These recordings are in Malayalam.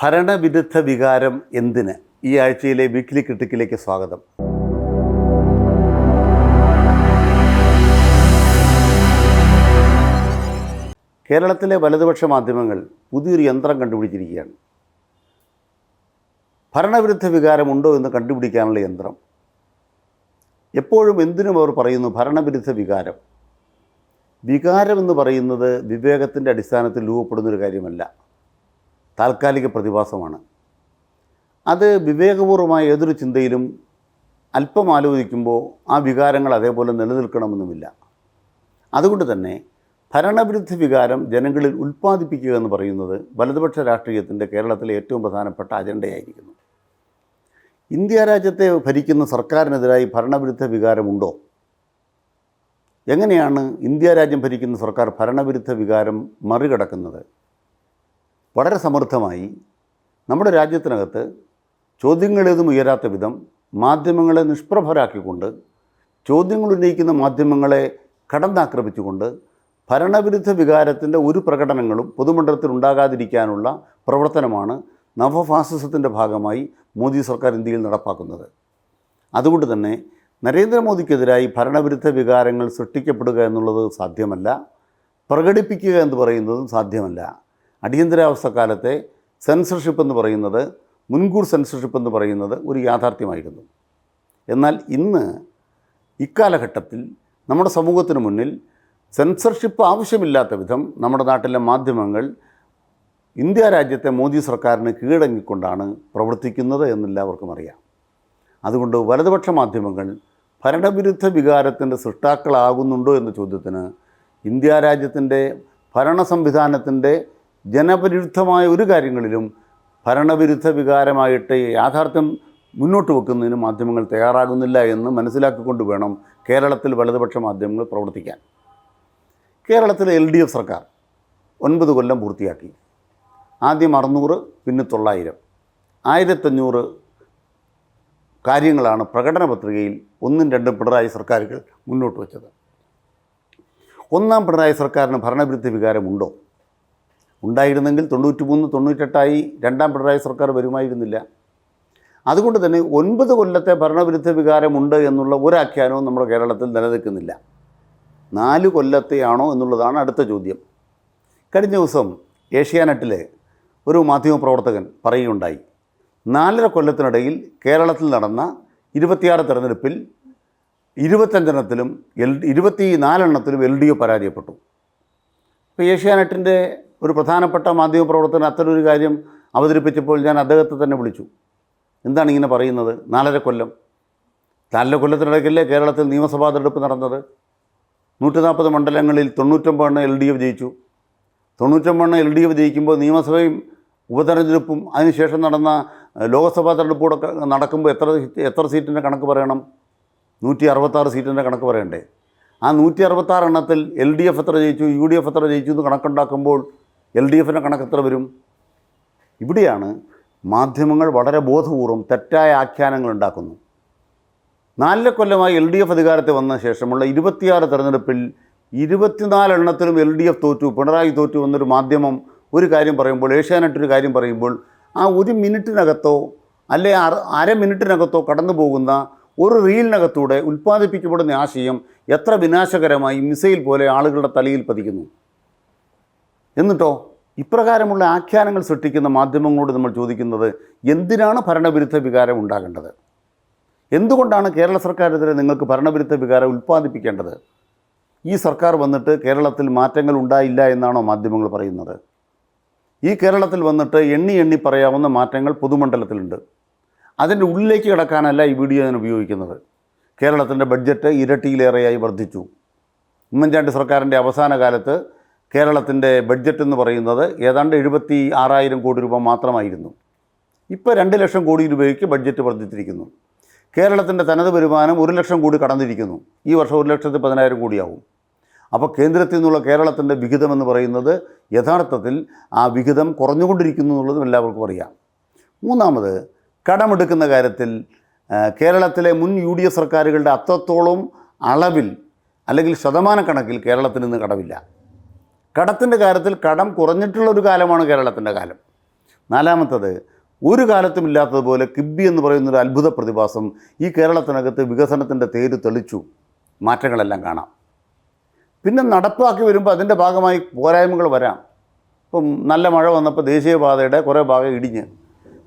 ഭരണവിരുദ്ധ വികാരം എന്തിന്? ഈ ആഴ്ചയിലെ വീക്ക്ലി ക്രിട്ടിക്കിലേക്ക് സ്വാഗതം. കേരളത്തിലെ വലതുപക്ഷ മാധ്യമങ്ങൾ പുതിയൊരു യന്ത്രം കണ്ടുപിടിച്ചിരിക്കുകയാണ്. ഭരണവിരുദ്ധ വികാരമുണ്ടോ എന്ന് കണ്ടുപിടിക്കാനുള്ള യന്ത്രം. എപ്പോഴും എന്തിനും അവർ പറയുന്നു ഭരണവിരുദ്ധ വികാരം. വികാരം എന്ന് പറയുന്നത് വിവേകത്തിന്റെ അടിസ്ഥാനത്തിൽ രൂപപ്പെടുന്നൊരു കാര്യമല്ല. താൽക്കാലിക പ്രതിഭാസമാണ്. അത് വിവേകപൂർവമായ ഏതൊരു ചിന്തയിലും അല്പം ആലോചിക്കുമ്പോൾ ആ വികാരങ്ങൾ അതേപോലെ നിലനിൽക്കണമെന്നുമില്ല. അതുകൊണ്ട് തന്നെ ഭരണവിരുദ്ധ വികാരം ജനങ്ങളിൽ ഉൽപ്പാദിപ്പിക്കുക എന്ന് പറയുന്നത് വലതുപക്ഷ രാഷ്ട്രീയത്തിന്റെ കേരളത്തിലെ ഏറ്റവും പ്രധാനപ്പെട്ട അജണ്ടയായിരിക്കുന്നു. ഇന്ത്യ രാജ്യത്തെ ഭരിക്കുന്ന സർക്കാരിനെതിരായി ഭരണവിരുദ്ധ വികാരമുണ്ടോ? എങ്ങനെയാണ് ഇന്ത്യ രാജ്യം ഭരിക്കുന്ന സർക്കാർ ഭരണവിരുദ്ധ വികാരം മറികടക്കുന്നത്? വളരെ സമർത്ഥമായി നമ്മുടെ രാജ്യത്തിനകത്ത് ചോദ്യങ്ങളേതും ഉയരാത്ത വിധം മാധ്യമങ്ങളെ നിഷ്പ്രഭരാക്കിക്കൊണ്ട് ചോദ്യങ്ങൾ ഉന്നയിക്കുന്ന മാധ്യമങ്ങളെ കടന്നാക്രമിച്ചുകൊണ്ട് ഭരണവിരുദ്ധ വികാരത്തിന്റെ ഒരു പ്രകടനങ്ങളും പൊതുമണ്ഡലത്തിൽ ഉണ്ടാകാതിരിക്കാനുള്ള പ്രവർത്തനമാണ് നവഫാസിസത്തിന്റെ ഭാഗമായി മോദി സർക്കാർ ഇന്ത്യയിൽ നടപ്പാക്കുന്നത്. അതുകൊണ്ട് തന്നെ നരേന്ദ്രമോദിക്കെതിരായി ഭരണവിരുദ്ധ വികാരങ്ങൾ സൃഷ്ടിക്കപ്പെടുക എന്നുള്ളത് സാധ്യമല്ല പ്രകടിപ്പിക്കുക എന്ന് പറയുന്നതും സാധ്യമല്ല. അടിയന്തരാവസ്ഥ കാലത്തെ സെൻസർഷിപ്പ് എന്ന് പറയുന്നത് മുൻകൂർ സെൻസർഷിപ്പ് എന്ന് പറയുന്നത് ഒരു യാഥാർത്ഥ്യമായിരുന്നു. എന്നാൽ ഇന്ന് ഇക്കാലഘട്ടത്തിൽ നമ്മുടെ സമൂഹത്തിന് മുന്നിൽ സെൻസർഷിപ്പ് ആവശ്യമില്ലാത്ത വിധം നമ്മുടെ നാട്ടിലെ മാധ്യമങ്ങൾ ഇന്ത്യ രാജ്യത്തെ മോദി സർക്കാരിന് കീഴടങ്ങിക്കൊണ്ടാണ് പ്രവർത്തിക്കുന്നത് എന്നെല്ലാവർക്കും അറിയാം. അതുകൊണ്ട് വലതുപക്ഷ മാധ്യമങ്ങൾ ഭരണവിരുദ്ധ വികാരത്തിന്റെ സൃഷ്ടാക്കളാകുന്നുണ്ടോ എന്ന ചോദ്യത്തിന് ഇന്ത്യ രാജ്യത്തിന്റെ ഭരണ സംവിധാനത്തിന്റെ ജനപരിരുദ്ധമായ ഒരു കാര്യങ്ങളിലും ഭരണവിരുദ്ധ വികാരമായിട്ട് യാഥാർത്ഥ്യം മുന്നോട്ട് വെക്കുന്നതിന് മാധ്യമങ്ങൾ തയ്യാറാകുന്നില്ല എന്ന് മനസ്സിലാക്കിക്കൊണ്ട് വേണം കേരളത്തിൽ വലതുപക്ഷ മാധ്യമങ്ങൾ പ്രവർത്തിക്കാൻ. കേരളത്തിലെ എൽ ഡി എഫ് സർക്കാർ ഒൻപത് കൊല്ലം പൂർത്തിയാക്കി. ആദ്യം അറുന്നൂറ് പിന്നെ തൊള്ളായിരം. ആയിരത്തഞ്ഞൂറ് കാര്യങ്ങളാണ് പ്രകടന പത്രികയിൽ ഒന്നും രണ്ടും പിണറായി സർക്കാരുകൾ മുന്നോട്ട് വെച്ചത്. ഒന്നാം പിണറായി സർക്കാരിന് ഭരണവിരുദ്ധ വികാരമുണ്ടോ? ഉണ്ടായിരുന്നെങ്കിൽ തൊണ്ണൂറ്റി മൂന്ന് തൊണ്ണൂറ്റെട്ടായി രണ്ടാം പിണറായി സർക്കാർ വരുമായിരുന്നില്ല. അതുകൊണ്ട് തന്നെ ഒൻപത് കൊല്ലത്തെ ഭരണവിരുദ്ധ വികാരമുണ്ട് എന്നുള്ള ഒരാഖ്യാനവും നമ്മുടെ കേരളത്തിൽ നിലനിൽക്കുന്നില്ല. നാല് കൊല്ലത്തെയാണോ എന്നുള്ളതാണ് അടുത്ത ചോദ്യം. കഴിഞ്ഞ ദിവസം ഏഷ്യാനെറ്റിലെ ഒരു മാധ്യമപ്രവർത്തകൻ പറയുകയുണ്ടായി. നാലര കൊല്ലത്തിനിടയിൽ കേരളത്തിൽ നടന്ന ഇരുപത്തിയാറ് തെരഞ്ഞെടുപ്പിൽ ഇരുപത്തഞ്ചെണ്ണത്തിലും എൽ ഇരുപത്തി നാലെണ്ണത്തിലും എൽ ഡി എഫ് പരാജയപ്പെട്ടു. ഇപ്പോൾ ഏഷ്യാനെറ്റിന്റെ ഒരു പ്രധാനപ്പെട്ട മാധ്യമപ്രവർത്തകൻ അത്തരമൊരു കാര്യം അവതരിപ്പിച്ചപ്പോൾ ഞാൻ അദ്ദേഹത്തെ തന്നെ വിളിച്ചു. എന്താണ് ഇങ്ങനെ പറയുന്നത്? നാലര കൊല്ലം. നാലര കൊല്ലത്തിനിടയ്ക്കല്ലേ കേരളത്തിൽ നിയമസഭാ തെരഞ്ഞെടുപ്പ് നടന്നത്? നൂറ്റി നാൽപ്പത് മണ്ഡലങ്ങളിൽ തൊണ്ണൂറ്റൊമ്പതെണ്ണം എൽ ഡി എഫ് ജയിച്ചു. തൊണ്ണൂറ്റൊമ്പതെണ്ണം എൽ ഡി എഫ് ജയിക്കുമ്പോൾ നിയമസഭയും ഉപതെരഞ്ഞെടുപ്പും അതിനുശേഷം നടന്ന ലോക്സഭാ തെരഞ്ഞെടുപ്പൂടെ നടക്കുമ്പോൾ എത്ര എത്ര സീറ്റിന്റെ കണക്ക് പറയണം? നൂറ്റി അറുപത്താറ് സീറ്റിന്റെ കണക്ക് പറയണ്ടേ? ആ നൂറ്റി അറുപത്താറ് എണ്ണത്തിൽ എൽ ഡി എഫ് എത്ര ജയിച്ചു യു ഡി എഫ് എത്ര ജയിച്ചു എന്ന് കണക്കുണ്ടാക്കുമ്പോൾ എൽ ഡി എഫിന്റെ കണക്ക് എത്ര വരും? ഇവിടെയാണ് മാധ്യമങ്ങൾ വളരെ ബോധപൂർവം തെറ്റായ ആഖ്യാനങ്ങൾ ഉണ്ടാക്കുന്നു. നാല് കൊല്ലമായി എൽ ഡി എഫ് അധികാരത്തിൽ വന്ന ശേഷമുള്ള ഇരുപത്തിയാറ് തെരഞ്ഞെടുപ്പിൽ ഇരുപത്തിനാലെണ്ണത്തിലും എൽ ഡി എഫ് തോറ്റു പിണറായി തോറ്റു എന്നൊരു മാധ്യമം ഒരു കാര്യം പറയുമ്പോൾ ഏഷ്യാനെറ്റ് ഒരു കാര്യം പറയുമ്പോൾ ആ ഒരു മിനിറ്റിനകത്തോ അല്ലെ അര അര മിനിറ്റിനകത്തോ കടന്നു പോകുന്ന ഒരു റീലിനകത്തൂടെ ഉൽപ്പാദിപ്പിക്കപ്പെടുന്ന ആശയം എത്ര വിനാശകരമായി മിസൈൽ പോലെ ആളുകളുടെ തലയിൽ പതിക്കുന്നു. എന്നിട്ടോ ഇപ്രകാരമുള്ള ആഖ്യാനങ്ങൾ സൃഷ്ടിക്കുന്ന മാധ്യമങ്ങളോട് നമ്മൾ ചോദിക്കുന്നത് എന്തിനാണ് ഭരണവിരുദ്ധ വികാരം ഉണ്ടാകേണ്ടത്? എന്തുകൊണ്ടാണ് കേരള സർക്കാരെതിരെ നിങ്ങൾക്ക് ഭരണവിരുദ്ധ വികാരം ഉൽപ്പാദിപ്പിക്കേണ്ടത്? ഈ സർക്കാർ വന്നിട്ട് കേരളത്തിൽ മാറ്റങ്ങൾ ഉണ്ടായില്ല എന്നാണോ മാധ്യമങ്ങൾ പറയുന്നത്? ഈ കേരളത്തിൽ വന്നിട്ട് എണ്ണി എണ്ണി പറയാവുന്ന മാറ്റങ്ങൾ പൊതുമണ്ഡലത്തിലുണ്ട്. അതിന്റെ ഉള്ളിലേക്ക് കിടക്കാനല്ല ഈ വീഡിയോ ഞാൻ ഉപയോഗിക്കുന്നത്. കേരളത്തിന്റെ ബഡ്ജറ്റ് ഇരട്ടിയിലേറെയായി വർദ്ധിച്ചു. ഉമ്മൻചാണ്ടി സർക്കാരിന്റെ അവസാന കാലത്ത് കേരളത്തിന്റെ ബഡ്ജറ്റ് എന്ന് പറയുന്നത് ഏതാണ്ട് എഴുപത്തി ആറായിരം കോടി രൂപ മാത്രമായിരുന്നു. ഇപ്പോൾ രണ്ട് ലക്ഷം കോടി രൂപയ്ക്ക് ബഡ്ജറ്റ് വർദ്ധിച്ചിരിക്കുന്നു. കേരളത്തിന്റെ തനത് വരുമാനം ഒരു ലക്ഷം കോടി കടന്നിരിക്കുന്നു. ഈ വർഷം ഒരു ലക്ഷത്തി പതിനായിരം കോടിയാവും. അപ്പോൾ കേന്ദ്രത്തിൽ നിന്നുള്ള കേരളത്തിന്റെ വിഹിതം എന്ന് പറയുന്നത് യഥാർത്ഥത്തിൽ ആ വിഹിതം കുറഞ്ഞുകൊണ്ടിരിക്കുന്നു എന്നുള്ളതും എല്ലാവർക്കും അറിയാം. മൂന്നാമത് കടമെടുക്കുന്ന കാര്യത്തിൽ കേരളത്തിലെ മുൻ യു ഡി എഫ് സർക്കാരുകളുടെ അത്രത്തോളം അളവിൽ അല്ലെങ്കിൽ ശതമാനക്കണക്കിൽ കേരളത്തിൽ നിന്ന് കടമില്ല. കടത്തിന്റെ കാര്യത്തിൽ കടം കുറഞ്ഞിട്ടുള്ള ഒരു കാലമാണ് കേരളത്തിന്റെ കാലം. നാലാമത്തത് ഒരു കാലത്തും ഇല്ലാത്തതുപോലെ കിബി എന്ന് പറയുന്നൊരു അത്ഭുത പ്രതിഭാസം ഈ കേരളത്തിനകത്ത് വികസനത്തിന്റെ തേര് തെളിച്ചു. മാറ്റങ്ങളെല്ലാം കാണാം. പിന്നെ നടപ്പാക്കി വരുമ്പോൾ അതിന്റെ ഭാഗമായി പോരായ്മകൾ വരാം. ഇപ്പം നല്ല മഴ വന്നപ്പോൾ ദേശീയപാതയുടെ കുറേ ഭാഗം ഇടിഞ്ഞ്.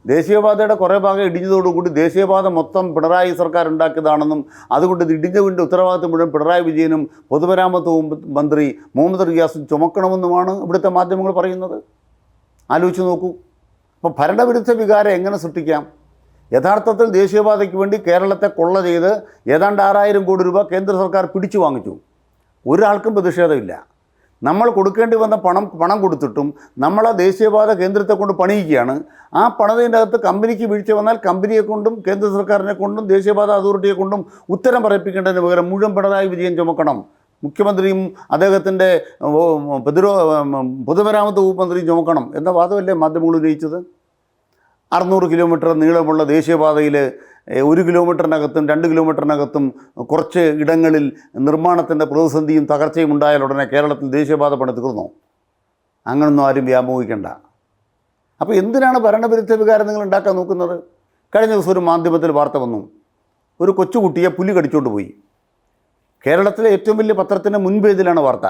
ദേശീയപാതയുടെ കുറേ ഭാഗം ഇടിഞ്ഞതോടുകൂടി ദേശീയപാത മൊത്തം പിണറായി സർക്കാർ ഉണ്ടാക്കിയതാണെന്നും അതുകൊണ്ട് ഇത് ഇടിഞ്ഞതിന്റെ ഉത്തരവാദിത്വം മുഴുവൻ പിണറായി വിജയനും പൊതുമരാമത്ത് മന്ത്രി മുഹമ്മദ് റിയാസും ചുമക്കണമെന്നുമാണ് ഇവിടുത്തെ മാധ്യമങ്ങൾ പറയുന്നത്. ആലോചിച്ച് നോക്കൂ. അപ്പോൾ ഭരണവിരുദ്ധ വികാരം എങ്ങനെ സൃഷ്ടിക്കാം? യഥാർത്ഥത്തിൽ ദേശീയപാതയ്ക്ക് വേണ്ടി കേരളത്തെ കൊള്ള ചെയ്ത് ഏതാണ്ട് ആറായിരം കോടി രൂപ കേന്ദ്ര സർക്കാർ പിടിച്ചു വാങ്ങിച്ചു. ഒരാൾക്കും പ്രതിഷേധമില്ല. നമ്മൾ കൊടുക്കേണ്ടി വന്ന പണം പണം കൊടുത്തിട്ടും നമ്മൾ ആ ദേശീയപാത കേന്ദ്രത്തെ കൊണ്ട് പണിയിക്കുകയാണ്. ആ പണതിന്റെ അകത്ത് കമ്പനിക്ക് വീഴ്ച വന്നാൽ കമ്പനിയെ കൊണ്ടും കേന്ദ്ര സർക്കാരിനെ കൊണ്ടും ദേശീയപാത അതോറിറ്റിയെ കൊണ്ടും ഉത്തരം പറയിപ്പിക്കേണ്ടതിന് പകരം മുഴുവൻ പിണറായി വിജയൻ ചുമക്കണം. മുഖ്യമന്ത്രിയും അദ്ദേഹത്തിന്റെ പ്രതിരോ പൊതുമരാമത്ത് വകുപ്പ് മന്ത്രിയും ചുമക്കണം എന്ന വാദമല്ലേ മാധ്യമങ്ങൾ ഉന്നയിച്ചത്? അറുന്നൂറ് കിലോമീറ്റർ നീളമുള്ള ദേശീയപാതയിൽ ഒരു കിലോമീറ്ററിനകത്തും രണ്ട് കിലോമീറ്ററിനകത്തും കുറച്ച് ഇടങ്ങളിൽ നിർമ്മാണത്തിന്റെ പ്രതിസന്ധിയും തകർച്ചയും ഉണ്ടായാൽ ഉടനെ കേരളത്തിൽ ദേശീയപാത പണി തീർന്നു അങ്ങനൊന്നും ആരും വ്യാമോഹിക്കണ്ട. അപ്പോൾ എന്തിനാണ് ഭരണവിരുദ്ധ വികാരം നിങ്ങൾ ഉണ്ടാക്കാൻ നോക്കുന്നത്? കഴിഞ്ഞ ദിവസം ഒരു മാധ്യമത്തിൽ വാർത്ത വന്നു. ഒരു കൊച്ചുകുട്ടിയെ പുലി കടിച്ചുകൊണ്ട് പോയി. കേരളത്തിലെ ഏറ്റവും വലിയ പത്രത്തിന്റെ മുൻപേജിലാണ് വാർത്ത.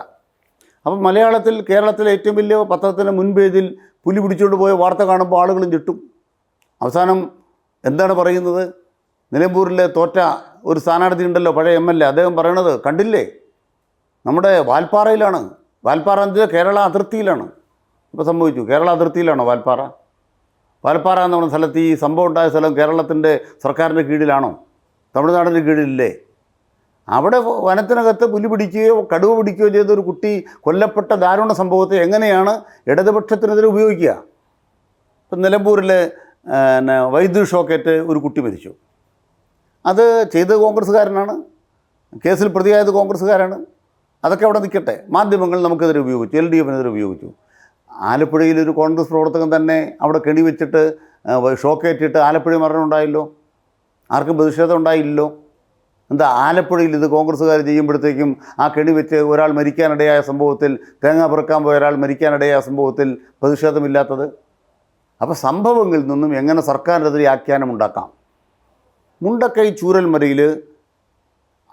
അപ്പം മലയാളത്തിൽ കേരളത്തിലെ ഏറ്റവും വലിയ പത്രത്തിന്റെ മുൻപേജിൽ പുലി പിടിച്ചുകൊണ്ട് പോയ വാർത്ത കാണുമ്പോൾ ആളുകളും ചുട്ടും അവസാനം എന്താണ് പറയുന്നത്? നിലമ്പൂരിലെ തോറ്റ ഒരു സ്ഥാനാർത്ഥി ഉണ്ടല്ലോ പഴയ എം എൽ എ. അദ്ദേഹം പറയണത് കണ്ടില്ലേ? നമ്മുടെ വാൽപ്പാറയിലാണ്. വാൽപ്പാറ എന്ത് കേരള അതിർത്തിയിലാണ്. ഇപ്പോൾ സംഭവിച്ചു. കേരള അതിർത്തിയിലാണോ വാൽപ്പാറ? വാൽപ്പാറ എന്ന് പറഞ്ഞ സ്ഥലത്ത് ഈ സംഭവം ഉണ്ടായ സ്ഥലം കേരളത്തിന്റെ സർക്കാരിന്റെ കീഴിലാണോ? തമിഴ്നാടിന്റെ കീഴിലില്ലേ? അവിടെ വനത്തിനകത്ത് പുലി പിടിക്കുകയോ കടുവ പിടിക്കുകയോ ചെയ്ത ഒരു കുട്ടി കൊല്ലപ്പെട്ട ദാരുണ സംഭവത്തെ എങ്ങനെയാണ് ഇടതുപക്ഷത്തിനെതിരെ ഉപയോഗിക്കുക? ഇപ്പം നിലമ്പൂരിലെ പിന്നെ വൈദ്യുതി ഷോക്കേറ്റ് ഒരു കുട്ടി മരിച്ചു. അത് ചെയ്തത് കോൺഗ്രസ്സുകാരനാണ്. കേസിൽ പ്രതിയായത് കോൺഗ്രസ്സുകാരാണ്. അതൊക്കെ അവിടെ നിൽക്കട്ടെ. മാധ്യമങ്ങൾ നമുക്കെതിരെ ഉപയോഗിച്ചു. എൽ ഡി എഫിനെതിരെ ഉപയോഗിച്ചു. ആലപ്പുഴയിൽ ഒരു കോൺഗ്രസ് പ്രവർത്തകൻ തന്നെ അവിടെ കെണി വെച്ചിട്ട് ഷോക്കേറ്റിട്ട് ആലപ്പുഴ മരണം ഉണ്ടായല്ലോ? ആർക്കും പ്രതിഷേധം ഉണ്ടായില്ലല്ലോ? എന്താ ആലപ്പുഴയിൽ ഇത് കോൺഗ്രസ്സുകാർ ചെയ്യുമ്പോഴത്തേക്കും ആ കെണി വെച്ച് ഒരാൾ മരിക്കാനിടയായ സംഭവത്തിൽ തേങ്ങ പെറുക്കാൻ പോയ ഒരാൾ മരിക്കാനിടയായ സംഭവത്തിൽ പ്രതിഷേധമില്ലാത്തത്? അപ്പോൾ സംഭവങ്ങളിൽ നിന്നും എങ്ങനെ സർക്കാരിനെതിരെ ആഖ്യാനം ഉണ്ടാക്കാം? മുണ്ടക്കൈ ചൂരൽമരയിൽ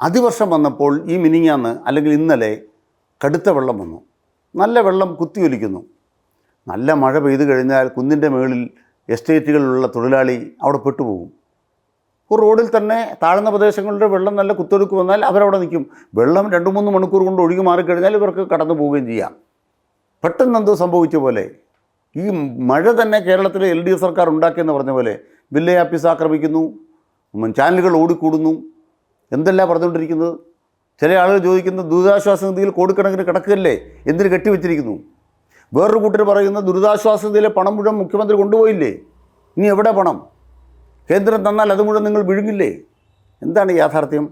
അതിവർഷം വന്നപ്പോൾ ഈ മിനിങ്ങാന്ന് അല്ലെങ്കിൽ ഇന്നലെ കടുത്ത വെള്ളം വന്നു. നല്ല വെള്ളം കുത്തിയൊലിക്കുന്നു നല്ല മഴ പെയ്തു കഴിഞ്ഞാൽ കുന്നിന്റെ മുകളിൽ എസ്റ്റേറ്റുകളിലുള്ള തൊഴിലാളി അവിടെ പെട്ടുപോകും. ഒരു റോഡിൽ തന്നെ താഴ്ന്ന പ്രദേശങ്ങളുടെ വെള്ളം നല്ല കുത്തൊഴുക്ക് വന്നാൽ അവരവിടെ നിൽക്കും. വെള്ളം രണ്ട് മൂന്ന് മണിക്കൂർ കൊണ്ട് ഒഴുകി മാറിക്കഴിഞ്ഞാൽ ഇവർക്ക് കടന്നു പോവുകയും ചെയ്യാം. പെട്ടെന്ന് എന്തോ സംഭവിച്ച പോലെ ഈ മഴ തന്നെ കേരളത്തിലെ എൽ ഡി എഫ് സർക്കാർ ഉണ്ടാക്കിയെന്ന് പറഞ്ഞ പോലെ വില്ലേ ആഫീസ് ആക്രമിക്കുന്നു ചാനലുകൾ ഓടിക്കൂടുന്നു. എന്തെല്ലാം പറഞ്ഞുകൊണ്ടിരിക്കുന്നത്? ചില ആളുകൾ ചോദിക്കുന്ന ദുരിതാശ്വാസ നിധിയിൽ കോടിക്കണക്കിന് കിടക്കല്ലേ എന്തിന് കെട്ടിവെച്ചിരിക്കുന്നു? വേറൊരു കൂട്ടർ പറയുന്ന ദുരിതാശ്വാസ നിധിയിലെ പണം മുഴുവൻ മുഖ്യമന്ത്രി കൊണ്ടുപോയില്ലേ? ഇനി എവിടെ പണം? കേന്ദ്രം തന്നാൽ അത് മുഴുവൻ നിങ്ങൾ വിഴുങ്ങില്ലേ? എന്താണ് യാഥാർത്ഥ്യം?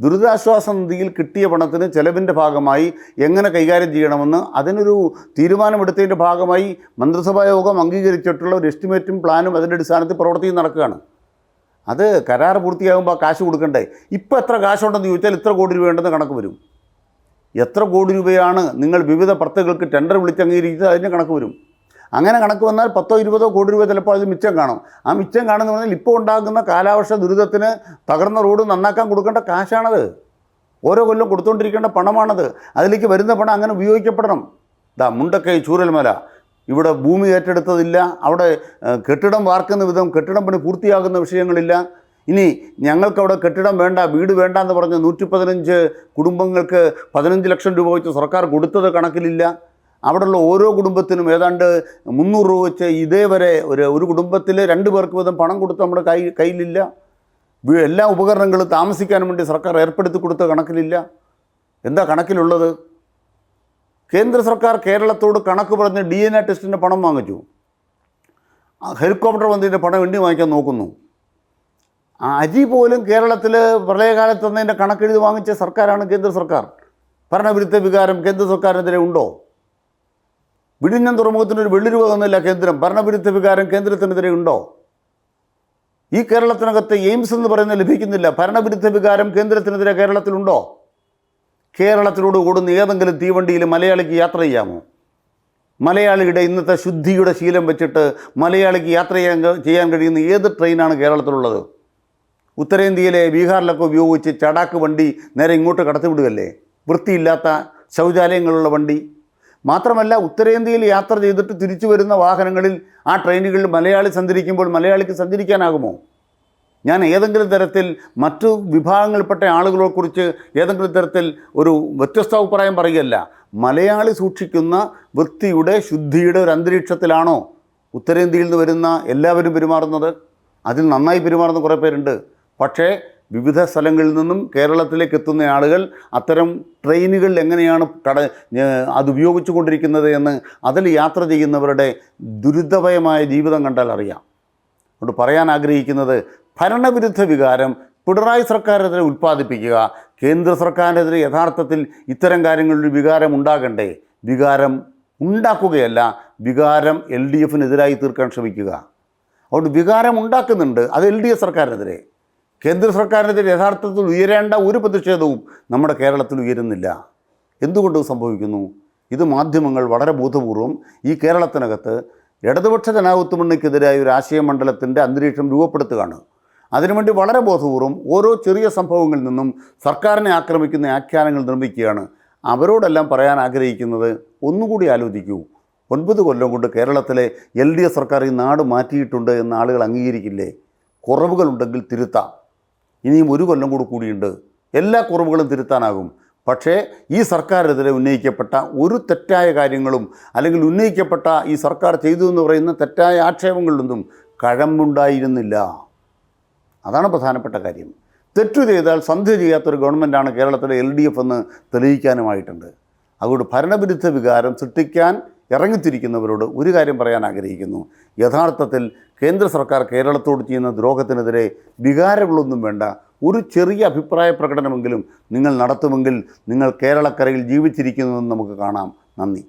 ദുരിതാശ്വാസ നിധിയിൽ കിട്ടിയ പണത്തിന് ചെലവിന്റെ ഭാഗമായി എങ്ങനെ കൈകാര്യം ചെയ്യണമെന്ന് അതിനൊരു തീരുമാനമെടുത്തതിന്റെ ഭാഗമായി മന്ത്രിസഭാ യോഗം അംഗീകരിച്ചിട്ടുള്ള ഒരു എസ്റ്റിമേറ്റും പ്ലാനും അതിന്റെ അടിസ്ഥാനത്തിൽ പ്രവർത്തിയും നടക്കുകയാണ്. അത് കരാർ പൂർത്തിയാകുമ്പോൾ കാശ് കൊടുക്കണ്ടേ? ഇപ്പോൾ എത്ര കാശുണ്ടെന്ന് ചോദിച്ചാൽ ഇത്ര കോടി രൂപയുണ്ടെന്ന് കണക്ക് വരും. എത്ര കോടി രൂപയാണ് നിങ്ങൾ വിവിധ പ്രത്തുകൾക്ക് ടെൻഡർ വിളിച്ച് അംഗീകരിച്ചത് അതിന്റെ കണക്ക് വരും. അങ്ങനെ കണക്ക് വന്നാൽ പത്തോ ഇരുപതോ കോടി രൂപ ചിലപ്പോൾ അത് മിച്ചം കാണും. ആ മിച്ചം കാണുന്ന പറഞ്ഞാൽ ഇപ്പോൾ ഉണ്ടാകുന്ന കാലാവർഷ ദുരിതത്തിന് തകർന്ന റോഡ് നന്നാക്കാൻ കൊടുക്കേണ്ട കാശാണത്. ഓരോ കൊല്ലം കൊടുത്തുകൊണ്ടിരിക്കേണ്ട പണമാണത്. അതിലേക്ക് വരുന്ന പണം അങ്ങനെ ഉപയോഗിക്കപ്പെടണം. ദാ മുണ്ടക്കൈ ചൂരൽമല. ഇവിടെ ഭൂമി ഏറ്റെടുത്തതില്ല. അവിടെ കെട്ടിടം വാർക്കുന്ന വിധം കെട്ടിടം പണി പൂർത്തിയാകുന്ന വിഷയങ്ങളില്ല. ഇനി ഞങ്ങൾക്കവിടെ കെട്ടിടം വേണ്ട വീട് വേണ്ട എന്ന് പറഞ്ഞ് നൂറ്റി പതിനഞ്ച് കുടുംബങ്ങൾക്ക് പതിനഞ്ച് ലക്ഷം രൂപ വെച്ച് സർക്കാർ കൊടുത്തത് കണക്കിലില്ല. അവിടെയുള്ള ഓരോ കുടുംബത്തിനും ഏതാണ്ട് മുന്നൂറ് രൂപ വെച്ച് ഇതേവരെ ഒരു ഒരു കുടുംബത്തിൽ രണ്ട് പേർക്ക് വീതം പണം കൊടുത്ത് നമ്മുടെ കൈ കയ്യിലില്ല. എല്ലാ ഉപകരണങ്ങളും താമസിക്കാൻ വേണ്ടി സർക്കാർ ഏർപ്പെടുത്തി കൊടുത്ത കണക്കിലില്ല. എന്താ കണക്കിലുള്ളത്? കേന്ദ്ര സർക്കാർ കേരളത്തോട് കണക്ക് പറഞ്ഞ് ഡി എൻ എ ടെസ്റ്റിന്റെ പണം വാങ്ങിച്ചു. ഹെലികോപ്റ്റർ വന്നതിന്റെ പണം വേണ്ടി വാങ്ങിക്കാൻ നോക്കുന്നു. അരി പോലും കേരളത്തിൽ പ്രളയകാലത്ത് തന്നതിന്റെ കണക്കെഴുതി വാങ്ങിച്ച സർക്കാരാണ് കേന്ദ്ര സർക്കാർ. ഭരണവിരുദ്ധ വികാരം കേന്ദ്ര സർക്കാരിനെതിരെ ഉണ്ടോ? വിഴിഞ്ഞം തുറമുഖത്തിന് ഒരു വെള്ളി തന്നില്ല കേന്ദ്രം. ഭരണവിരുദ്ധ വികാരം കേന്ദ്രത്തിനെതിരെ ഉണ്ടോ? ഈ കേരളത്തിനകത്ത് എയിംസ് എന്ന് പറയുന്നത് ലഭിക്കുന്നില്ല. ഭരണവിരുദ്ധ വികാരം കേന്ദ്രത്തിനെതിരെ കേരളത്തിലുണ്ടോ? കേരളത്തിലൂടെ ഓടുന്ന ഏതെങ്കിലും തീവണ്ടിയിൽ മലയാളിക്ക് യാത്ര ചെയ്യാമോ? മലയാളിയുടെ ഇന്നത്തെ ശുദ്ധിയുടെ ശീലം വെച്ചിട്ട് മലയാളിക്ക് യാത്ര ചെയ്യാൻ ചെയ്യാൻ കഴിയുന്ന ഏത് ട്രെയിനാണ് കേരളത്തിലുള്ളത്? ഉത്തരേന്ത്യയിലെ ബീഹാറിലൊക്കെ ഉപയോഗിച്ച് ചടാക്ക് വണ്ടി നേരെ ഇങ്ങോട്ട് കടത്തിവിടുകയല്ലേ? വൃത്തിയില്ലാത്ത ശൗചാലയങ്ങളുള്ള വണ്ടി മാത്രമല്ല ഉത്തരേന്ത്യയിൽ യാത്ര ചെയ്തിട്ട് തിരിച്ചു വരുന്ന വാഹനങ്ങളിൽ ആ ട്രെയിനുകളിൽ മലയാളി സഞ്ചരിക്കുമ്പോൾ മലയാളിക്ക് സഞ്ചരിക്കാനാകുമോ? ഞാൻ ഏതെങ്കിലും തരത്തിൽ മറ്റു വിഭാഗങ്ങളിൽപ്പെട്ട ആളുകളെക്കുറിച്ച് ഏതെങ്കിലും തരത്തിൽ ഒരു വ്യത്യസ്ത അഭിപ്രായം പറയുകയല്ല. മലയാളി സൂക്ഷിക്കുന്ന വൃത്തിയുടെ ശുദ്ധിയുടെ ഒരു അന്തരീക്ഷത്തിലാണോ ഉത്തരേന്ത്യയിൽ നിന്ന് വരുന്ന എല്ലാവരും പെരുമാറുന്നത്? അതിൽ നന്നായി പെരുമാറുന്ന കുറേ പേരുണ്ട്. പക്ഷേ വിവിധ സ്ഥലങ്ങളിൽ നിന്നും കേരളത്തിലേക്ക് എത്തുന്ന ആളുകൾ അത്തരം ട്രെയിനുകൾ എങ്ങനെയാണ് കട അത് ഉപയോഗിച്ചു കൊണ്ടിരിക്കുന്നത് എന്ന് അതിൽ യാത്ര ചെയ്യുന്നവരുടെ ദുരിതമയമായ ജീവിതം കണ്ടാൽ അറിയാം. അതുകൊണ്ട് പറയാൻ ആഗ്രഹിക്കുന്നത് ഭരണവിരുദ്ധ വികാരം പിണറായി സർക്കാരെതിരെ ഉൽപ്പാദിപ്പിക്കുക കേന്ദ്ര സർക്കാരിനെതിരെ യഥാർത്ഥത്തിൽ ഇത്തരം കാര്യങ്ങളിൽ വികാരം ഉണ്ടാകണ്ടേ? വികാരം ഉണ്ടാക്കുകയല്ല വികാരം എൽ ഡി എഫിനെതിരായി തീർക്കാൻ ശ്രമിക്കുക. അതുകൊണ്ട് വികാരം ഉണ്ടാക്കുന്നുണ്ട് അത് എൽ ഡി എഫ് സർക്കാരിനെതിരെ. കേന്ദ്ര സർക്കാരിനെതിരെ യഥാർത്ഥത്തിൽ ഉയരേണ്ട ഒരു പ്രതിഷേധവും നമ്മുടെ കേരളത്തിൽ ഉയരുന്നില്ല. എന്തുകൊണ്ട് സംഭവിക്കുന്നു? ഇത് മാധ്യമങ്ങൾ വളരെ ബോധപൂർവം ഈ കേരളത്തിനകത്ത് ഇടതുപക്ഷ ജനാധിപത്യ മുന്നണിക്കെതിരായ ഒരു ആശയമണ്ഡലത്തിന്റെ അന്തരീക്ഷം രൂപപ്പെടുത്തുകയാണ്. അതിനുവേണ്ടി വളരെ ബോധപൂർവം ഓരോ ചെറിയ സംഭവങ്ങളിൽ നിന്നും സർക്കാരിനെ ആക്രമിക്കുന്ന ആഖ്യാനങ്ങൾ നിർമ്മിക്കുകയാണ്. അവരോടെല്ലാം പറയാൻ ആഗ്രഹിക്കുന്നത് ഒന്നുകൂടി ആലോചിക്കൂ. ഒൻപത് കൊല്ലം കൊണ്ട് കേരളത്തിലെ എൽ ഡി എഫ് സർക്കാർ ഈ നാട് മാറ്റിയിട്ടുണ്ട് എന്ന് ആളുകൾ അംഗീകരിക്കില്ലേ? കുറവുകളുണ്ടെങ്കിൽ തിരുത്താം. ഇനിയും ഒരു കൊല്ലം കൂടി കൂടിയുണ്ട്. എല്ലാ കുറവുകളും തിരുത്താനാകും. പക്ഷേ ഈ സർക്കാരിനെതിരെ ഉന്നയിക്കപ്പെട്ട ഒരു തെറ്റായ കാര്യങ്ങളും അല്ലെങ്കിൽ ഉന്നയിക്കപ്പെട്ട ഈ സർക്കാർ ചെയ്തു എന്ന് പറയുന്ന തെറ്റായ ആക്ഷേപങ്ങളിലൊന്നും കഴമ്പുണ്ടായിരുന്നില്ല. അതാണ് പ്രധാനപ്പെട്ട കാര്യം. തെറ്റു ചെയ്താൽ സന്ധ്യ ചെയ്യാത്തൊരു ഗവൺമെന്റാണ് കേരളത്തിലെ എൽ ഡി എഫ് എന്ന് തെളിയിക്കാനുമായിട്ടുണ്ട്. അതുകൊണ്ട് ഭരണവിരുദ്ധ വികാരം സൃഷ്ടിക്കാൻ ഇറങ്ങിത്തിരിക്കുന്നവരോട് ഒരു കാര്യം പറയാൻ ആഗ്രഹിക്കുന്നു. യഥാർത്ഥത്തിൽ കേന്ദ്ര സർക്കാർ കേരളത്തോട് ചെയ്യുന്ന ദ്രോഹത്തിനെതിരെ വികാരങ്ങളൊന്നും വേണ്ട. ഒരു ചെറിയ അഭിപ്രായ പ്രകടനമെങ്കിലും നിങ്ങൾ നടത്തുമെങ്കിൽ നിങ്ങൾ കേരളക്കരയിൽ ജീവിച്ചിരിക്കുന്നുവെന്ന് നമുക്ക് കാണാം. നന്ദി.